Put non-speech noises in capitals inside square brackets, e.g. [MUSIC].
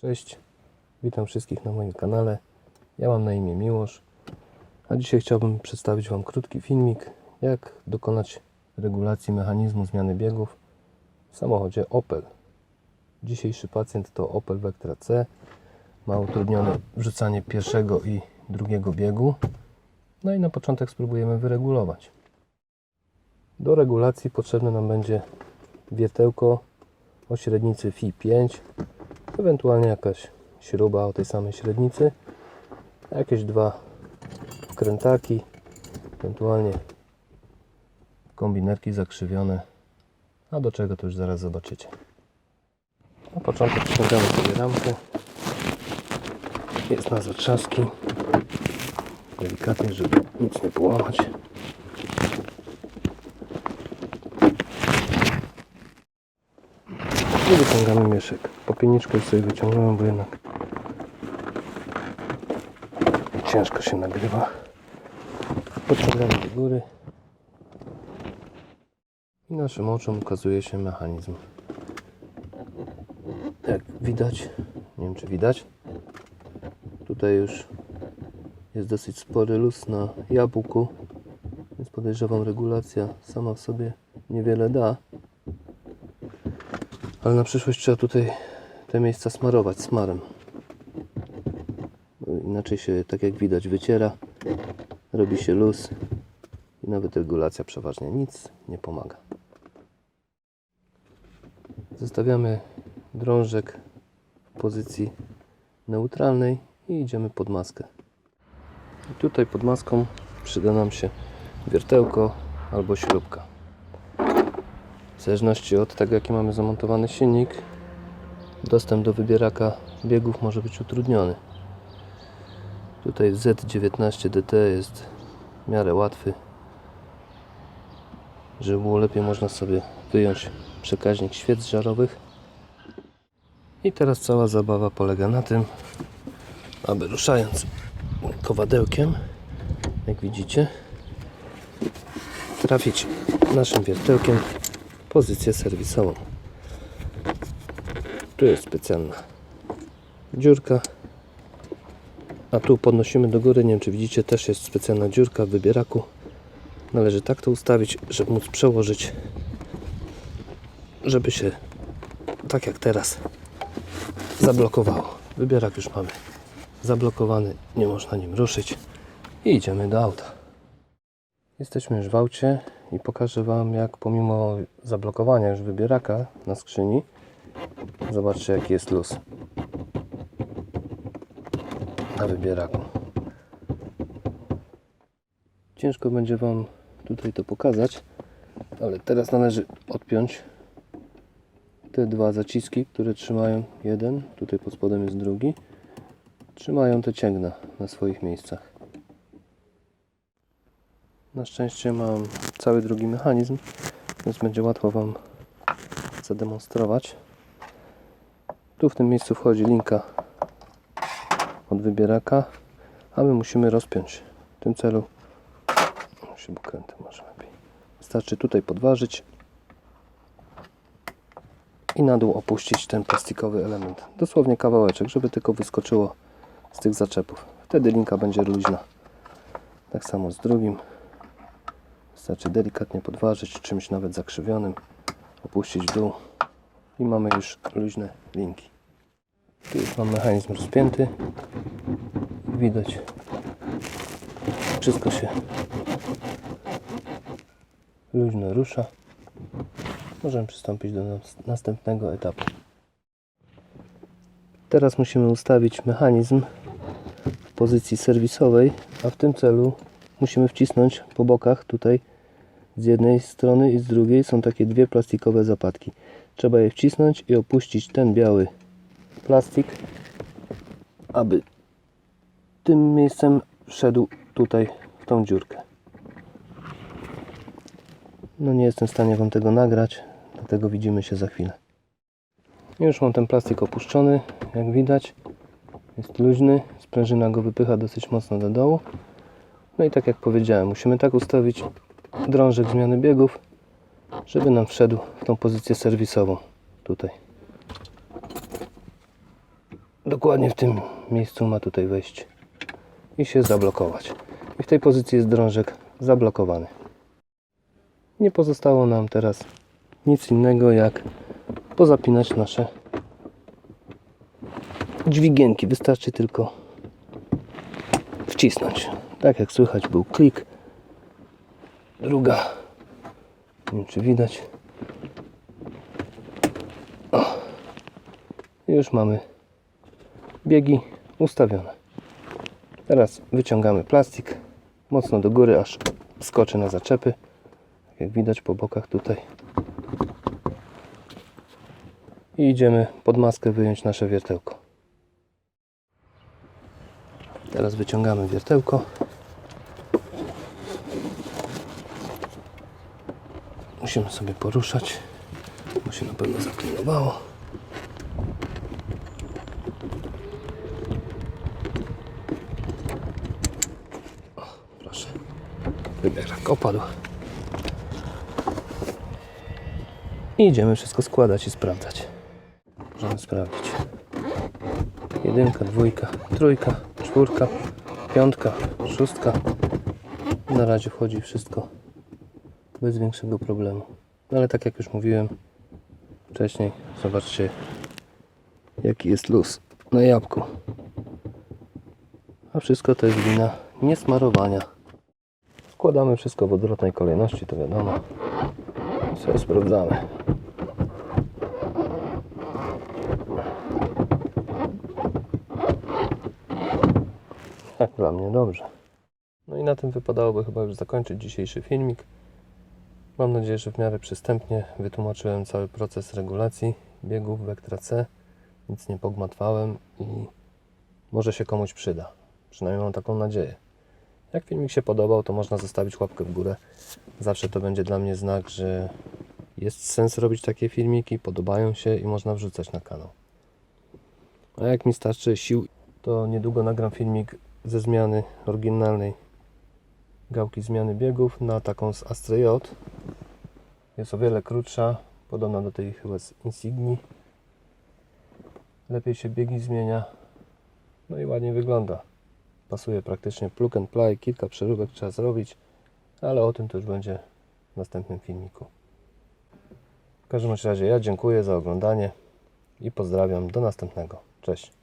Cześć, witam wszystkich na moim kanale. Ja mam na imię Miłosz, a dzisiaj chciałbym przedstawić Wam krótki filmik, jak dokonać regulacji mechanizmu zmiany biegów w samochodzie Opel. Dzisiejszy pacjent to Opel Vectra C. Ma utrudnione wrzucanie pierwszego i drugiego biegu. No i na początek spróbujemy wyregulować. Do regulacji potrzebne nam będzie wiertełko o średnicy Fi 5 ewentualnie jakaś śruba o tej samej średnicy, jakieś dwa wkrętaki, ewentualnie kombinerki zakrzywione, a do czego to już zaraz zobaczycie. Na początek ściągamy sobie ramkę, jest na zatrzaski, delikatnie, żeby nic nie połamać. I wyciągamy mieszek. Popielniczkę już sobie wyciągnąłem, bo jednak ciężko się nagrywa. Podciągamy do góry. I naszym oczom ukazuje się mechanizm. Jak widać, nie wiem czy widać, tutaj już jest dosyć spory luz na jabłku, więc podejrzewam regulacja sama w sobie niewiele da. Ale na przyszłość trzeba tutaj te miejsca smarować smarem. Inaczej się, tak jak widać, wyciera, robi się luz i nawet regulacja przeważnie nic nie pomaga. Zostawiamy drążek w pozycji neutralnej i idziemy pod maskę. I tutaj pod maską przyda nam się wiertełko albo śrubka. W zależności od tego, jaki mamy zamontowany silnik, dostęp do wybieraka biegów może być utrudniony. Tutaj Z19DT jest w miarę łatwy. Żeby było lepiej, można sobie wyjąć przekaźnik świec żarowych. I teraz cała zabawa polega na tym, aby ruszając kowadełkiem, jak widzicie, trafić naszym wiertełkiem pozycję serwisową. Tu jest specjalna dziurka, a tu podnosimy do góry. Nie wiem, czy widzicie, też jest specjalna dziurka w wybieraku. Należy tak to ustawić, żeby móc przełożyć, żeby się tak jak teraz zablokowało. Wybierak już mamy zablokowany, nie można nim ruszyć i idziemy do auta. Jesteśmy już w aucie i pokażę Wam jak pomimo zablokowania już wybieraka na skrzyni zobaczcie jaki jest luz na wybieraku. Ciężko będzie Wam tutaj to pokazać ale teraz należy odpiąć te dwa zaciski, które trzymają. Jeden, tutaj pod spodem jest drugi trzymają te cięgna na swoich miejscach na szczęście mam cały drugi mechanizm, więc będzie łatwo Wam zademonstrować. Tu w tym miejscu wchodzi linka od wybieraka, a my musimy rozpiąć. W tym celu śrubokręty może lepiej. Wystarczy tutaj podważyć i na dół opuścić ten plastikowy element. Dosłownie kawałeczek, żeby tylko wyskoczyło z tych zaczepów. Wtedy linka będzie luźna. Tak samo z drugim. Wystarczy delikatnie podważyć czymś nawet zakrzywionym, opuścić w dół i mamy już luźne linki. Tu już mam mechanizm rozpięty. Widać, wszystko się luźno rusza. Możemy przystąpić do nas- następnego etapu. Teraz musimy ustawić mechanizm w pozycji serwisowej, a w tym celu musimy wcisnąć po bokach tutaj z jednej strony i z drugiej są takie dwie plastikowe zapadki. Trzeba je wcisnąć i opuścić ten biały plastik, aby tym miejscem wszedł tutaj w tą dziurkę. No nie jestem w stanie Wam tego nagrać, dlatego widzimy się za chwilę. Już mam ten plastik opuszczony, jak widać. Jest luźny, sprężyna go wypycha dosyć mocno do dołu. No i tak jak powiedziałem, musimy tak ustawić drążek zmiany biegów, żeby nam wszedł w tą pozycję serwisową tutaj. dokładnie w tym miejscu ma tutaj wejść i się zablokować. I w tej pozycji jest drążek zablokowany. Nie pozostało nam teraz nic innego jak pozapinać nasze dźwigienki. Wystarczy tylko wcisnąć. Tak jak słychać był klik. Druga. Nie wiem czy widać. O. Już mamy biegi ustawione. Teraz wyciągamy plastik mocno do góry, aż skoczy na zaczepy. Tak jak widać po bokach tutaj. I idziemy pod maskę wyjąć nasze wiertełko. Teraz wyciągamy wiertełko. Musimy sobie poruszać, bo się na pewno zaklinowało. O, proszę. Wybierak opadł. I idziemy wszystko składać i sprawdzać. Możemy sprawdzić. Jedynka, dwójka, trójka, czwórka, piątka, szóstka. Na razie wchodzi wszystko bez większego problemu. No ale tak jak już mówiłem wcześniej, zobaczcie jaki jest luz na jabłku. A wszystko to jest wina niesmarowania. Składamy wszystko w odwrotnej kolejności, to wiadomo. Sobie sprawdzamy. Tak, [LAUGHS] dla mnie dobrze. No i na tym wypadałoby chyba już zakończyć dzisiejszy filmik. Mam nadzieję, że w miarę przystępnie wytłumaczyłem cały proces regulacji biegów Vectra C. Nic nie pogmatwałem i może się komuś przyda. Przynajmniej mam taką nadzieję. Jak filmik się podobał, to można zostawić łapkę w górę. Zawsze to będzie dla mnie znak, że jest sens robić takie filmiki, podobają się i można wrzucać na kanał. A jak mi starczy sił, to niedługo nagram filmik ze zmiany oryginalnej gałki zmiany biegów na taką z Astra J. Jest o wiele krótsza, podobna do tej chyba z Insigni. Lepiej się biegi zmienia, no i ładnie wygląda. Pasuje praktycznie plug and play, kilka przeróbek trzeba zrobić, ale o tym to już będzie w następnym filmiku. W każdym razie ja dziękuję za oglądanie i pozdrawiam do następnego. Cześć.